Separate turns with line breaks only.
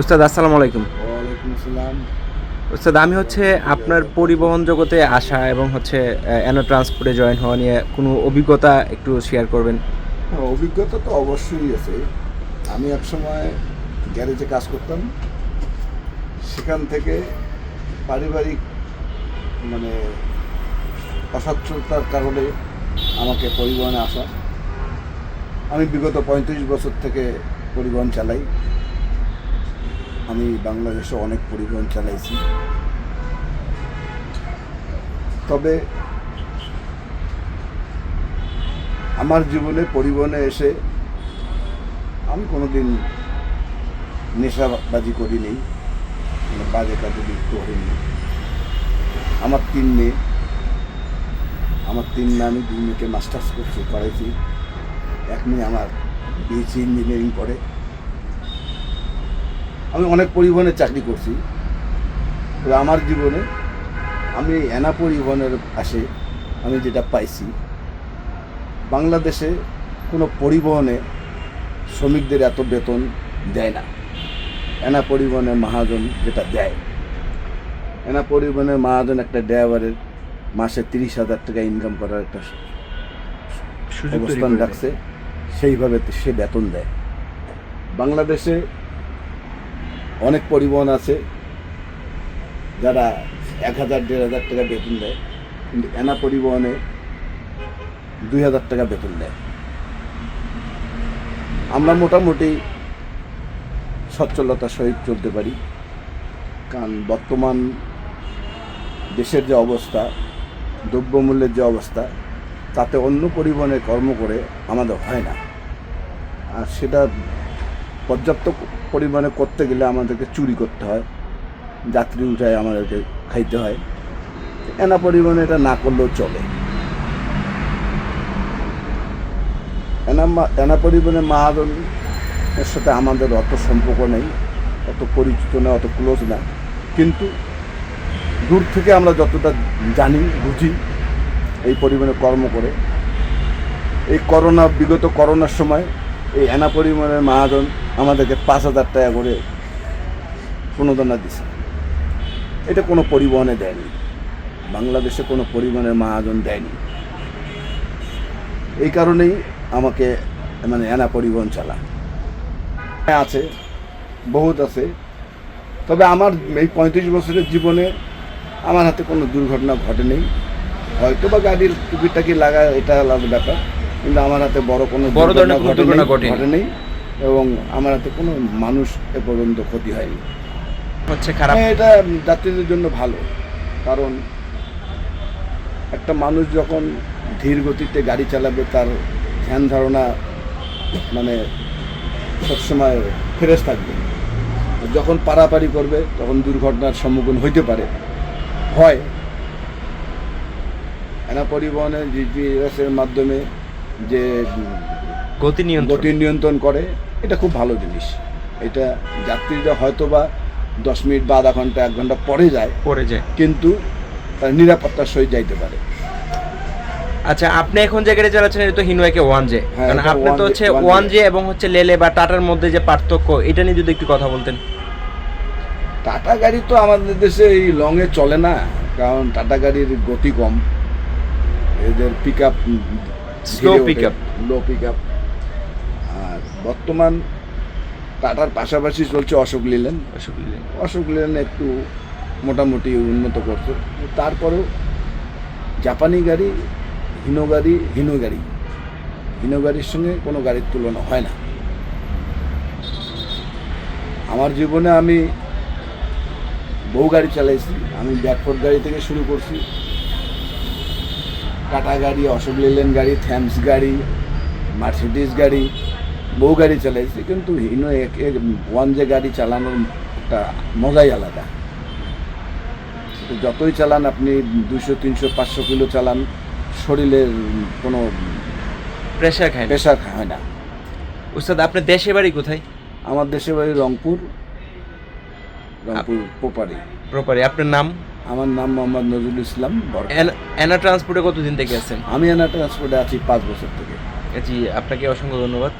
ওস্তাদ আসসালামু আলাইকুম।
ওয়ালাইকুম আসসালাম
ওস্তাদ আমি হচ্ছে আপনার পরিবহন জগতে আসা এবং হচ্ছে অ্যানো ট্রান্সপোর্টে জয়েন হওয়া নিয়ে কোনো অভিজ্ঞতা একটু শেয়ার করবেন?
হ্যাঁ, অভিজ্ঞতা তো অবশ্যই আছে। আমি এক সময় গ্যারেজে কাজ করতাম। সেখান থেকে পারিবারিক মানে অসচ্ছলতার কারণে আমাকে পরিবহনে আসা। আমি বিগত পঁয়ত্রিশ বছর থেকে পরিবহন চালাই। আমি বাংলাদেশে অনেক পরিবহন চালাইছি। তবে আমার জীবনে পরিবহনে এসে আমি কোনোদিন নেশাবাজি করিনি বাজে কাজে লিপ্ত হইনি। আমার তিন মেয়ে, আমার তিন মেয়ে, আমি দুই মেয়েকে মাস্টার্স করছি করাইছি। এক মেয়ে আমার বিএসসি ইঞ্জিনিয়ারিং করে আমি অনেক পরিবহনে চাকরি করছি। তবে আমার জীবনে আমি এনা পরিবহনের আসে আমি যেটা পাইছি বাংলাদেশে কোনো পরিবহনে শ্রমিকদের এত বেতন দেয় না। এনা পরিবহনের মহাজন যেটা দেয়। এনা পরিবহনের মহাজন একটা ড্রাইভারের মাসে তিরিশ হাজার টাকা ইনকাম করার একটা অবস্থান রাখছে সেইভাবে সে বেতন দেয়। বাংলাদেশে অনেক পরিবহন আছে যারা এক হাজার, দেড় হাজার টাকা বেতন দেয়, কিন্তু এনা পরিবহনে দুই হাজার টাকা বেতন দেয়। আমরা মোটামুটি সচ্ছলতার সহিত চলতে পারি, কারণ বর্তমান দেশের যে অবস্থা, দ্রব্যমূল্যের যে অবস্থা, তাতে অন্য পরিবহনে কর্ম করে আমাদের হয় না। আর সেটা পর্যাপ্ত পরিমাণে করতে গেলে আমাদেরকে চুরি করতে হয়। যাত্রী উঠায় আমাদেরকে খাইতে হয়। এনা পরিবহনে এটা না করলেও চলে। এনা এনা পরিবহনের মাহাজনের সাথে আমাদের অত সম্পর্ক নেই, অত পরিচিত না অত ক্লোজ না। কিন্তু দূর থেকে আমরা যতটা জানি, বুঝি, এই পরিমাণে কর্ম করে। এই করোনা, বিগত করোনার সময় এই এনা পরিমাণের মহাজন আমাদেরকে পাঁচ হাজার টাকা করে প্রণোদনা দিছে। এটা কোনো পরিবহনে দেয়নি। বাংলাদেশে কোনো পরিবহনের মহাজন দেয়নি। এই কারণেই আমাকে মানে এনা পরিবহন চালা আছে, বহুত আছে। তবে আমার এই পঁয়ত্রিশ বছরের জীবনে আমার হাতে কোনো দুর্ঘটনা ঘটেনি। হয়তো বা গাড়ির টুকিটাকি লাগা, এটা আলাদা ব্যাপার। কিন্তু আমার হাতে বড় কোনো
বড় ধরনের কোনো
দুর্ঘটনা
ঘটেনি।
এবং আমার হাতে কোনো মানুষ এ পর্যন্ত ক্ষতি হয়নি।
হচ্ছে খারাপ।
হ্যাঁ, এটা যাত্রীদের জন্য ভালো কারণ একটা মানুষ যখন ধীর গতিতে গাড়ি চালাবে তার ধ্যান ধারণা মানে সবসময় ফ্রেশ থাকবে। যখন পারাপারি করবে তখন দুর্ঘটনার সম্মুখীন হইতে পারে। হয়। এনা পরিবহনের জিপিএসের মাধ্যমে যে
গতি নিয়ন্ত্রণ।
গতি নিয়ন্ত্রণ করে এটা খুব ভালো জিনিস। এটা যাত্রীরা হয়তো বা দশ মিনিট বা আধা ঘণ্টা এক ঘণ্টা পরে যায়।
পরে যায়।
কিন্তু তার নিরাপত্তার সহিত যাইতে পারে।
আচ্ছা আপনি এখন যে গাড়ি চালাচ্ছেন এটা তো হিনোয়াকে ওয়ান জে কারণ আপনি তো হচ্ছে ওয়ান জে এবং হচ্ছে লেলে বা টাটার মধ্যে যে পার্থক্য এটা নিয়ে যদি একটু কথা বলতেন।
টাটা গাড়ি তো আমাদের দেশে এই লংয়ে চলে না কারণ টাটা গাড়ির গতি কম। এদের pickup
Slow pickup.
Low pickup আর বর্তমান টাটার পাশাপাশি চলছে অশোক লিলেন। অশোক লেন একটু মোটামুটি উন্নত করছে। তারপরেও জাপানি গাড়ি হিনো গাড়ি হিনো গাড়ি। হিনো গাড়ির সঙ্গে কোনো গাড়ির তুলনা হয় না। আমার জীবনে আমি বহু গাড়ি চালাইছি। আমি ব্যাকফোর্ড গাড়ি থেকে শুরু করছি। টাটা গাড়ি অশোক লেলেন গাড়ি থ্যামস গাড়ি মার্সিডিস গাড়ি বহু গাড়ি চালাইছি কিন্তু হিনো এক এক ওয়ান যে গাড়ি চালানোর একটা মজাই আলাদা। যতই চালান আপনি দুশো তিনশো পাঁচশো কিলো চালান শরীরের কোনো
প্রেশার খায়
প্রেশার হয় না।
উস্তাদ আপনার দেশে বাড়ি কোথায়?
আমার দেশে বাড়ি রংপুর রংপুর পোপারি
প্রপারে আপনার নাম?
আমার নাম মোহাম্মদ নজরুল ইসলাম
অ্যানা ট্রান্সপোর্টে কতদিন থেকে আছেন?
আমি অ্যানা ট্রান্সপোর্টে আছি পাঁচ বছর থেকে।
জি আপনাকে অসংখ্য ধন্যবাদ।